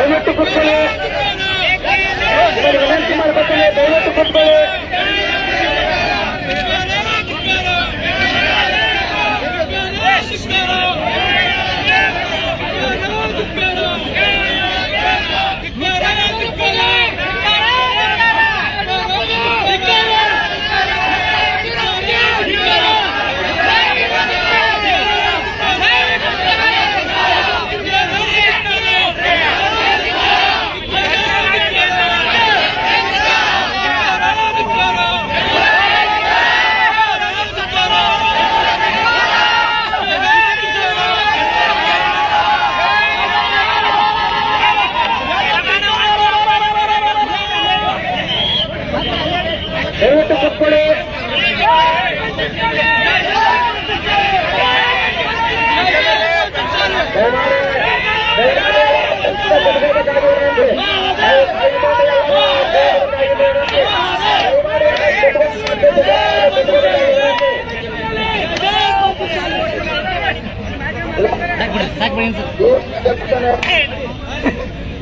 ದಯವಿಟ್ಟು ಕೂತ್ಕೊಳ್ಳಿ. ದಯವಿಟ್ಟು ಕೂತ್ಕೊಳ್ಳಿ.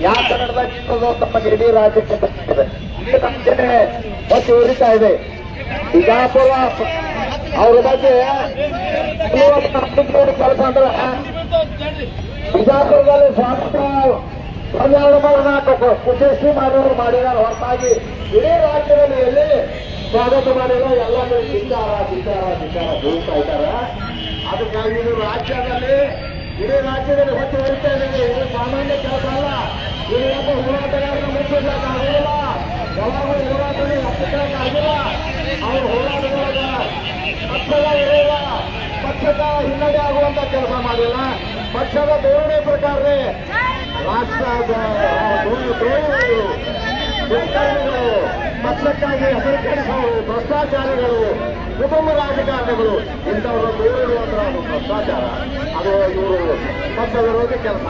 ಯಾವ ಕನ್ನಡದಾಗ ಇರ್ತದೋ ತಮಗೆ ಇಡೀ ರಾಜ್ಯಕ್ಕೆ ಬಂದಿದೆ ಈಗ ನಮ್ಗೆ ಮತ್ತೆ ಉರಿತಾ ಇದೆ ಬಿಜಾಪುರ ಅವ್ರ ಬಗ್ಗೆ ಕೆಲಸ ಅಂದ್ರೆ ಬಿಜಾಪುರದಲ್ಲಿ ಸ್ವಾತಂತ್ರ್ಯ ಹನ್ನೆರಡು ಮೂರು ನಾಲ್ಕು ಕುಶೇಷಿ ಮಾಡೋರು ಮಾಡಿದಾರೆ ಹೊರತಾಗಿ ಇಡೀ ರಾಜ್ಯದಲ್ಲಿ ಎಲ್ಲಿ ಸ್ವಾಗತ ಮಾಡಿಲ್ಲ ಎಲ್ಲ ಕಡೆ ವಿಚಾರ ವಿಚಾರ ವಿಚಾರ ಬೀಳ್ತಾ ಇದ್ದಾರೆ. ಅದಕ್ಕಾಗಿ ಇದು ರಾಜ್ಯದಲ್ಲಿ, ಇಡೀ ರಾಜ್ಯದಲ್ಲಿ ಹೊತ್ತು ಹೊರಿತಾ ಇದ್ದೀವಿ ಇದು ಸಾಮಾನ್ಯ ಕೆಲಸ ಅಲ್ಲ. ಇದು ಒಬ್ಬ ಹೋರಾಟಗಾರನ ಮುಚ್ಚಿಸಕ್ಕಾಗಿಲ್ಲ ಯಾವಾಗಲೂ ಹೋರಾಟದಲ್ಲಿ ಹತ್ತಿಕ್ಕಾಗಿಲ್ಲ ಅವರು ಹೋರಾಟದೊಳಗ ಪಕ್ಷದ ಇರೋಲ್ಲ ಪಕ್ಷದ ಹಿನ್ನಡೆ ಆಗುವಂತ ಕೆಲಸ ಮಾಡಿಲ್ಲ. ಪಕ್ಷದ ಧೋರಣೆ ಪ್ರಕಾರ ರಾಷ್ಟ್ರದ ದ್ರೋಹಿಗಳು ದುಷ್ಕರ್ಮಿಗಳು ಪಕ್ಷಕ್ಕಾಗಿ ಕೆಡಿಸುವವರು ಭ್ರಷ್ಟಾಚಾರಿಗಳು ಕುಟುಂಬ ರಾಜಕಾರಣಿಗಳು ಇಂಥವರು ದೂರರು ಅಂದ್ರೆ ಅದು ಭ್ರಷ್ಟಾಚಾರ. ಅದು ಇವರು ಪಕ್ಷ ವಿರೋಧಿ ಕೆಲಸ.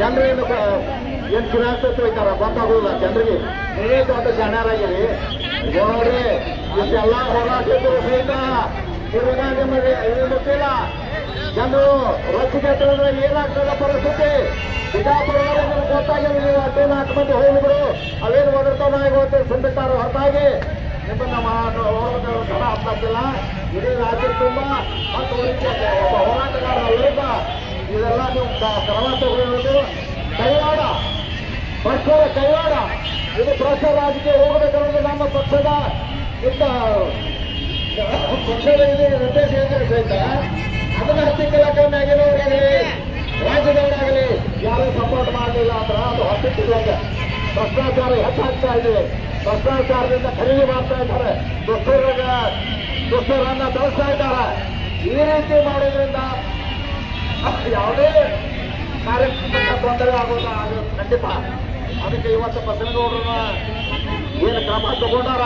ಜನರೇನು ಏನ್ ಚುನಾಯಿತ ಹೋಗ್ತಾರ ಗೊತ್ತಾಗೋದಿಲ್ಲ ಜನರಿಗೆ. ನೀವೇ ದೊಡ್ಡ ಜನರಾಗಿರಿ. ನೋಡ್ರಿ ಇಷ್ಟೆಲ್ಲ ಹೋರಾಟಗಳು ಸಹಿತ ಇವಾಗ ನಿಮಗೆ ಗೊತ್ತಿಲ್ಲ. ಜನರು ರೊಚ್ಚಿಗೆಟ್ಟಿದ್ರೆ ಏನಾಗ್ತದ ಪರಿಸ್ಥಿತಿ? ಬಿಜಾಪುರದಲ್ಲಿ ಗೊತ್ತಾಗಿರಲಿ ಅಡ್ಡಿ ನಾಲ್ಕು ಮಂದಿ ಹೋಗಿದ್ರು. ಅವೇನು ಒದರ್ತಾನ ಇವತ್ತು ಸುಂಬಿಟ್ಟಾರ ಹೊರತಾಗಿ. ನಿಮ್ಮನ್ನ ಜನ ಆಗ್ತಿಲ್ಲ ಇಡೀ ರಾಜ್ಯ ತುಂಬ ಮತ್ತು ವಿರುದ್ಧ ಇದೆಲ್ಲ ನೀವು ಕ್ರಮ ಕೈವಾಡ. ಪಕ್ಷದ ಕೈವಾಡ. ಇದು ಪ್ರಶ್ನ ರಾಜಕೀಯ ಹೋಗಬೇಕನ್ನೋದು ನಮ್ಮ ಪಕ್ಷದ ಇಂಥ, ಪಕ್ಷದ ಇದೆ ನಿರ್ದೇಶನ ಸಹಿತ ಅದನ್ನ ಹತ್ತಿಕ್ಕಲಾಗಲಿ ರಾಜ್ಯದವರಾಗಲಿ, ಯಾರು ಸಪೋರ್ಟ್ ಮಾಡಲಿಲ್ಲ ಅಂದ್ರೆ ಅದು ಹತ್ತಿಕ್ಕಿಲ್ಲ ಭ್ರಷ್ಟಾಚಾರ ಹೆಚ್ಚಾಗ್ತಾ ಇದೆ. ಭ್ರಷ್ಟಾಚಾರದಿಂದ ಖರೀದಿ ಮಾಡ್ತಾ ಇದ್ದಾರೆ. ದುಷ್ಟರ ದುಷ್ಟರನ್ನ ಬೆಳೆಸ್ತಾ ಇದ್ದಾರೆ. ಈ ರೀತಿ ಮಾಡೋದ್ರಿಂದ ಯಾವುದೇ ಕಾರ್ಯಕ್ರಮಕ್ಕೆ ತೊಂದರೆ ಆಗೋದು ಅದು ಖಂಡಿತ. ಅದಕ್ಕೆ ಇವತ್ತು ಬಸವನಗೌಡರನ್ನ ಏನು ಕ್ರಮ ತಗೊಂಡಾರ?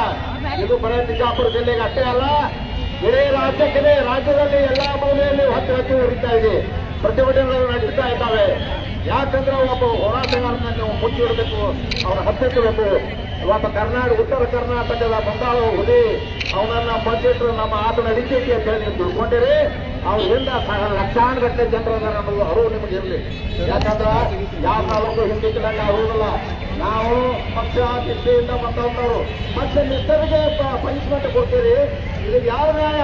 ಇದು ಬರೀ ಬಿಜಾಪುರ ಜಿಲ್ಲೆಗೆ ಅಷ್ಟೇ ಅಲ್ಲ ಇಡೀ ರಾಜ್ಯಕ್ಕೆ ರಾಜ್ಯದಲ್ಲಿ ಎಲ್ಲಾ ಮೂಲೆಯಲ್ಲಿ ಹತ್ತು ಹತ್ತಿ ಉರಿತಾ ಇದೆ. ಪ್ರತಿಭಟನೆಗಳು ನಡೀತಾ ಇದ್ದಾವೆ. ಯಾಕಂದ್ರೆ ಒಬ್ಬ ಹೋರಾಟಗಾರನ ನೀವು ಮುಚ್ಚಿಡಬೇಕು ಅವನ ಹತ್ತಿಕ್ಕಬೇಕು ಇವತ್ತು ಕರ್ನಾಟಕ, ಉತ್ತರ ಕರ್ನಾಟಕದ ಬಂಗಾಳ ಹುಲಿ, ಅವನನ್ನ ಬಂದಿಟ್ರು ನಮ್ಮ ಆತನ ನಡೀತೈತಿ ಅಂತ ಹೇಳಿ ನೀವು ತಿಳ್ಕೊಂಡಿರಿ. ಅವರಿಂದ ಲಕ್ಷಾನು ಗಟ್ಟಲೆ ಜನರು ಅನ್ನೋದು ಅರಿವು ನಿಮಗೆ ಇರಲಿ. ಯಾಕಂದ್ರೆ ಯಾವ ತಾಲೂಕು ಹಿಂದಿಕ್ಕಿದಂಗೆ ಆಗುವುದಿಲ್ಲ. ನಾವು ಪಕ್ಷ ನಿಷ್ಠೆಯಿಂದ ಬಂದವರು ಮತ್ತೆ ನಿಷ್ಠರಿಗೆ ಪನಿಷ್ಮೆಂಟ್ ಕೊಡ್ತೀರಿ. ಇದು ಯಾವ ನ್ಯಾಯ?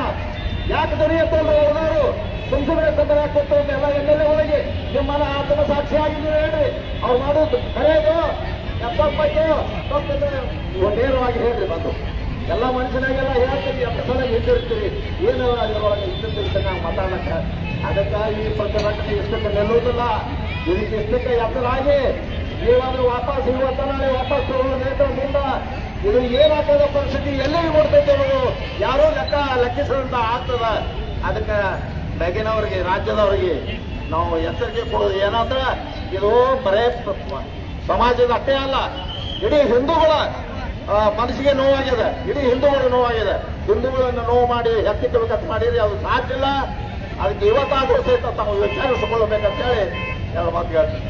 ಯಾಕೆ ದೊರೆಯುತ್ತಲ್ಲ ಅವ್ರವರು ಸುಮ್ಮನೆ ತೊಂದರೆ ಕೊಟ್ಟು ಎಲ್ಲ ಎಂ ಎಲ್ ಎ ಒಳಗೆ? ನಿಮ್ಮನ್ನ ಆತನ ಸಾಕ್ಷಿ ನೀವು ಹೇಳ್ರಿ ಅವ್ರು ಮಾಡೋದು ಕರೆಯೋದು, ಎಪ್ಪತ್ತೈದು ತಪ್ಪಿದ್ರೆ ನೇರವಾಗಿ ಹೇಳ್ರಿ ಬಂದು. ಎಲ್ಲ ಮನುಷ್ಯನಾಗೆಲ್ಲ ಹೇಳ್ತೀವಿ ಎಪ್ಪತ್ತರ ಹಿಂದಿರ್ತೀವಿ ಏನು ಅದರೊಳಗೆ ಇಷ್ಟ ನಾವು ಮಾತಾಡಕ್ಕೆ ಅದಕ್ಕೆ ಈ ಪ್ರತಿಭಟನೆ ಇಷ್ಟಕ್ಕೆ ನಿಲ್ಲುವುದಿಲ್ಲ. ಇದಕ್ಕೆ ಇಷ್ಟಕ್ಕೆ ಎತ್ತರಾಗಿ ನೀವಾದ್ರೂ ವಾಪಸ್ ಇವತ್ತ ನಾಳೆ ವಾಪಸ್ ತಗೊಳ್ಳೋ ನೇತೃತ್ವದಿಂದ ಇದು ಏನಾಗ್ತದ ಪರಿಸ್ಥಿತಿ? ಎಲ್ಲಿಗೆ ಕೊಡ್ತೈತೆ ಅನ್ನೋದು ಯಾರೋ ಲೆಕ್ಕ ಲೆಕ್ಕಿಸದಂತ ಆಗ್ತದ. ಅದಕ್ಕೆ ಬೆಗಿನವ್ರಿಗೆ ರಾಜ್ಯದವ್ರಿಗೆ ನಾವು ಎಚ್ಚರಿಕೆ ಕೊಡೋದು ಏನಂದ್ರೆ ಇದು ಬರೇ ಸಮಾಜದ ಅಷ್ಟೇ ಅಲ್ಲ. ಇಡೀ ಹಿಂದೂಗಳ ಮನಸ್ಸಿಗೆ ನೋವಾಗಿದೆ. ಇಡೀ ಹಿಂದೂಗಳ ನೋವಾಗಿದೆ. ಹಿಂದೂಗಳನ್ನು ನೋವು ಮಾಡಿ ಎತ್ತಿಕ್ಕಬೇಕಂತ ಮಾಡಿದ್ರೆ ಅದು ಸಾಧ್ಯ ಇಲ್ಲ. ಅದಕ್ಕೆ ಇವತ್ತಾದರೂ ಸಹಿತ ತಾವು ವಿಚಾರಿಸಿಕೊಳ್ಳಬೇಕಂತ ಹೇಳಿ ಎರಡು ಮಾತು ಹೇಳ್ತೀನಿ.